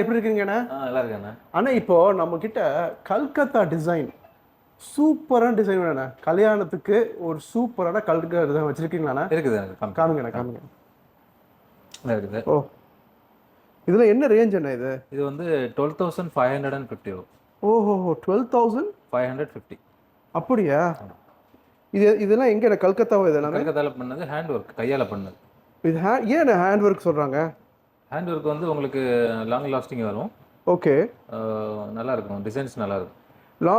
எப்படி இருக்கீங்கண்ணா நல்லா இருக்கேண்ணா அண்ணா. இப்போ நம்ம கிட்ட கல்கத்தா டிசைன் சூப்பரான டிசைன் வேணா கல்யாணத்துக்கு ஒரு சூப்பரான கல்கத்தா டிசைன் வச்சிருக்கீங்களாண்ணா இருக்குது நல்லா இருக்குது. ஓ. இதுல என்ன ரேஞ்ச் அண்ணா இது? இது வந்து twelve thousand five hundred and fifty ஓஹோ twelve thousand five hundred fifty அப்படியா? இது இதெல்லாம் எங்க கல்கத்தாவோ இதெல்லாம் கல்கத்தாவில் பண்ணது ஹேண்ட் ஒர்க் கையால் பண்ணது. இது ஹே ஏன் ஹேண்ட் ஒர்க் சொல்றாங்க? ஹேண்ட் ஒர்க் வந்து உங்களுக்கு லாங் லாஸ்டிங் வரும். ஓகே நல்லா இருக்கும். டிசைன்ஸ் நல்லா இருக்கும். லா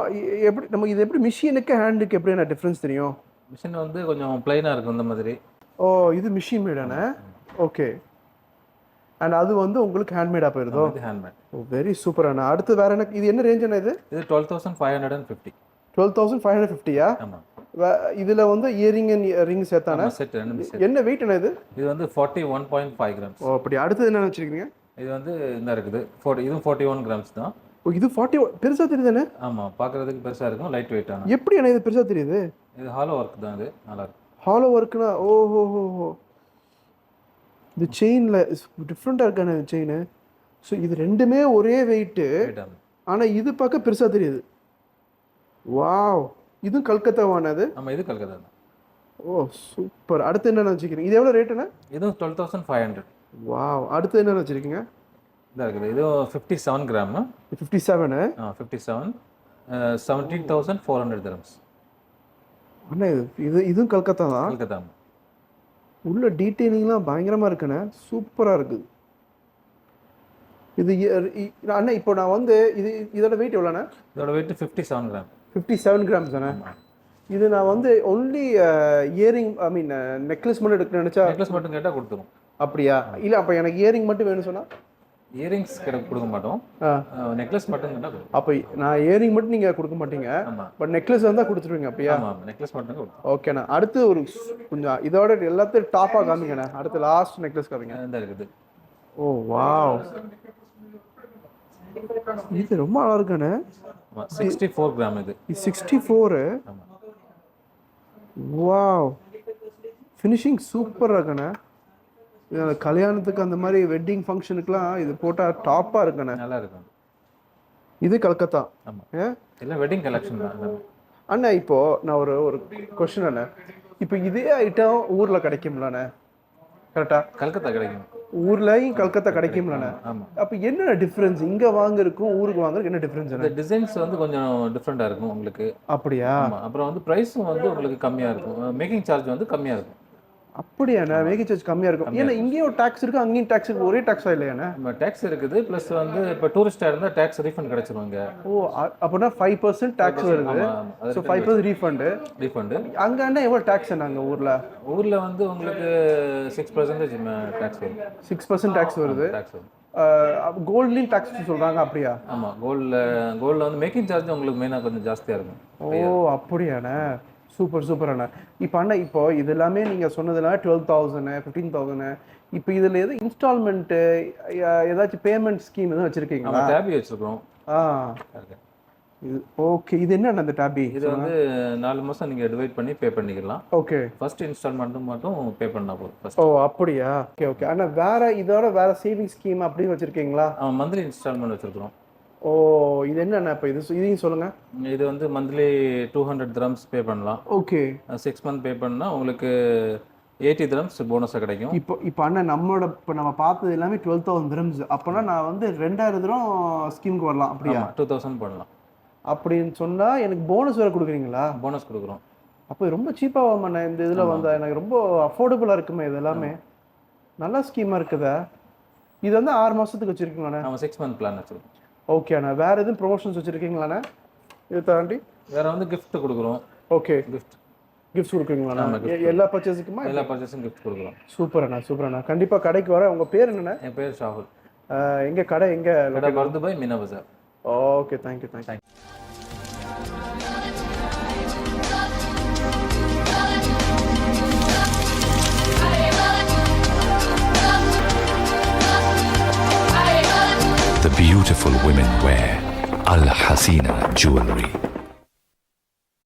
எப்படி நம்ம இது எப்படி மிஷினுக்கு ஹேண்டுக்கு எப்படி என்ன டிஃப்ரென்ஸ் தெரியும்? மிஷின் வந்து கொஞ்சம் பிளைனாக இருக்கும் இந்த மாதிரி. ஓ இது மிஷின் மேடானே ஓகே அண்ட் அது வந்து உங்களுக்கு ஹேண்ட்மேடாக போயிருதோ? இது ஹேண்ட்மேட் ஓ வெரி சூப்பர் அண்ணா. அடுத்து வேற என்ன இது என்ன ரேஞ்ச் என்ன இது? இது twelve thousand five hundred and fifty twelve thousand five hundred ஃபிஃப்டியா ஆமாம் இதில் வந்து இயரிங் அண்ட் ரிங் சேர்த்தானே செட் என்ன வெயிட் என்ன இது? இது வந்து forty one point five grams ஓ அப்படி. அடுத்தது என்ன வச்சிருக்கீங்க இது வந்து இந்த இருக்குது. ஃபோர்ட்டி இதுவும் ஃபார்ட்டி ஒன் கிராம்ஸ் தான். ஓ இது ஃபார்ட்டி பெருசாக தெரியுதானே ஆமாம் பார்க்குறதுக்கு பெருசாக இருக்கும் லைட் வெயிட் ஆனால் எப்படி அண்ணா இது பெருசாக தெரியுது? இது ஹாலோ ஒர்க் தான் இது. நல்லா இருக்கும். ஹாலோ ஒர்க்குனா ஓஹோ ஹோ ஹோ இது செயினில் டிஃப்ரெண்ட்டாக இருக்கானே செயின் ஸோ இது ரெண்டுமே ஒரே வெயிட்டு ஆனால் இது பார்க்க பெருசாக தெரியுது. வாவ் இதுவும் கல்கத்தாவானது? நம்ம இது கல்கத்தா தான். ஓ சூப்பர் அடுத்து என்ன வச்சுக்கிறீங்க இது எவ்வளோ ரேட்டுண்ணே இதுவும் twelve thousand five hundred wow அடுத்து என்ன வச்சுருக்கீங்க இதாக இருக்குது. இதுவும் fifty seven gram fifty seven fifty seven seventeen thousand four hundred grams அண்ணா இது இது இதுவும் கல்கத்தா தான். கல்கத்தா உள்ள டீட்டெயிலிங்லாம் பயங்கரமாக இருக்குண்ணே. சூப்பராக இருக்குது இது அண்ணா இப்போ நான் வந்து இது இதோட வெயிட் எவ்வளோண்ணே? இதோட weight fifty seven gram fifty seven grams தானே இது நான் வந்து only earring I mean necklace மட்டும் எடுக்க நினச்சா நெக்லஸ் மட்டும் கேட்டால் கொடுத்துரும். அப்படியா? இல்லை அப்போ எனக்கு இயரிங் மட்டும் வேணும் சொன்னா? இயரிங்ஸ் கிடைக்க கொடுக்க மாட்டோம். நெக்லஸ் மட்டும் அப்போ நான் இயரிங் மட்டும் நீங்கள் கொடுக்க மாட்டீங்க. பட் நெக்லஸ் வந்தால் கொடுத்துருவீங்க அப்படியா? நெக்லஸ் மட்டும் ஓகேண்ணா அடுத்து ஒரு கொஞ்சம் இதோட எல்லாத்தையும் டாப்பாக காமிங்கண்ணே அடுத்து லாஸ்ட் நெக்லஸ் காமிங்க. இருக்குது. ஓ வாவ் இது ரொம்ப அழகா இருக்கானே சிக்ஸ்டி ஃபோர் கிராம் இது சிக்ஸ்டி ஃபோரு வாவ் ஃபினிஷிங் சூப்பராக இருக்கானே. கல்யாணத்துக்கு அந்த மாதிரி வெட்டிங் ஃபங்க்ஷனுக்குலாம் இது போட்டால் டாப்பாக இருக்கானே. நல்லா இருக்கும். இது கல்கத்தா. ஆமாம் இல்லை வெட்டிங் கலெக்ஷன் தான். அண்ணா இப்போ நான் ஒரு ஒரு கொஷின் அண்ணா. இப்போ இதே ஐட்டம் ஊரில் கிடைக்கும்லண்ணே கரெக்டா கல்கத்தா கிடைக்கும். ஊர்லயும் கல்கத்தா கிடைக்கும்லண்ணே ஆமாம் அப்போ என்ன டிஃப்ரென்ஸ் இங்கே வாங்குறதுக்கும் ஊருக்கு வாங்குறதுக்கு என்ன டிஃப்ரென்ஸ் இந்த டிசைன்ஸ் வந்து கொஞ்சம் டிஃப்ரெண்ட்டாக இருக்கும் உங்களுக்கு. அப்படியா? அப்புறம் வந்து ப்ரைஸும் வந்து உங்களுக்கு கம்மியாக இருக்கும். மேக்கிங் சார்ஜ் வந்து கம்மியாக இருக்கும். அப்படியாண்ணே? மேக்கி சார்ஜ் கம்மியாக இருக்கும். ஏன்னா இங்கேயும் டேக்ஸ் இருக்கு அங்கேயும் டேக்ஸ் இருக்கு. ஒரே டேக்ஸா இல்லையாண்ணே? நம்ம டேக்ஸ் இருக்குது. ப்ளஸ் வந்து இப்போ டூரிஸ்டாக இருந்தால் டேக்ஸ் ரீஃபண்ட் கிடைச்சிருவாங்க ஓ அப்படின்னா ஃபைவ் பர்சன்ட் டேக்ஸ் வருது. So five percent refund refund அங்கே அண்ணா எவ்வளோ டேக்ஸ் நாங்கள் ஊரில்? ஊரில் வந்து உங்களுக்கு சிக்ஸ் பர்சன்டேஜ் டேக்ஸ் வரும். சிக்ஸ் பர்சன்ட் டேக்ஸ் வருது. டேக்ஸ் வரும். கோல்ட்லேயும் டேக்ஸ் சொல்கிறாங்க அப்படியா? ஆமாம் கோல்டில் கோல்டில் வந்து மேக்கிங் சார்ஜ் உங்களுக்கு மெயினாக கொஞ்சம் ஜாஸ்தியாக இருக்கும். ஓ அப்படியாண்ணே. சூப்பர் சூப்பர் அண்ணா. இப்போ அண்ணா இப்போ இது எல்லாமே நீங்கள் சொன்னதுலாம் டுவெல் தௌசண்ட் ஃபிஃப்டீன் தௌசண்ட் இப்போ இதில் எது இன்ஸ்டால்மெண்ட்டு ஏதாச்சும் பேமெண்ட் ஸ்கீம் எதுவும் வச்சுருக்கீங்களா? டேபி வச்சுருக்கோம் ஆ. இது ஓகே இது என்ன அந்த டேபி இது வந்து நாலு மாதம் நீங்கள் டிவைட் பண்ணி பே பண்ணிக்கலாம். ஓகே ஃபர்ஸ்ட் இன்ஸ்டால்மெண்ட்டும் மட்டும் பே பண்ணால் போதும் ஓ அப்படியா? ஓகே ஓகே அண்ணா வேற இதோட வேற சேவிங் ஸ்கீம் அப்படின்னு வச்சிருக்கீங்களா? மந்த்லி இன்ஸ்டால்மெண்ட் வச்சுருக்குறோம். ஓ இது என்னண்ணா இப்போ இது? இதையும் சொல்லுங்க. இது வந்து monthly two hundred grams pay பண்ணலாம். ஓகே. சிக்ஸ் மந்த் பே பண்ணால் உங்களுக்கு எயிட்டி கிராம்ஸ் போனஸாக கிடைக்கும். இப்போ இப்போ அண்ணன் நம்மளோட இப்போ நம்ம பார்த்தது எல்லாமே டுவெல் தௌசண்ட் திரம்ஸ் அப்போனா நான் வந்து ரெண்டாயிரம் தரம் ஸ்கீமுக்கு வரலாம் அப்படியா? டூ தௌசண்ட் பண்ணலாம். அப்படின்னு சொன்னா எனக்கு போனஸ் வேற கொடுக்குறீங்களா? போனஸ் கொடுக்குறோம். அப்போ ரொம்ப சீப்பாக அண்ணா இந்த இதில் வந்தா? எனக்கு ரொம்ப அஃபோர்டபுளாக இருக்குமே இது எல்லாமே. நல்ல ஸ்கீமாக இருக்குதா? இது வந்து ஆறு மாதத்துக்கு வச்சுருக்கீங்களாண்ணே நம்ம சிக்ஸ் மந்த் பிளான் வச்சுருக்கோம். ஓகே அண்ணா. வேற எதுவும் ப்ரொமோஷன்ஸ் வச்சுருக்கீங்களாண்ணே இது தாண்டி? வேற வந்து gift கொடுக்குறோம். Okay gift. கிஃப்ட்ஸ் கொடுக்குறீங்களாண்ணா எல்லா பர்ச்சேஸுக்குமா எல்லா பர்ச்சேஸும் gift கொடுக்குறோம். சூப்பர் அண்ணா. சூப்பர் அண்ணா. கண்டிப்பாக கடைக்கு வர உங்கள் பேர் என்னண்ணே? என் பேர் ஷாகுல். எங்க கடை எங்கே கடை Bur Dubai Meena Bazaar. Okay thank you thank you the beautiful women wear Al Hasina jewelry.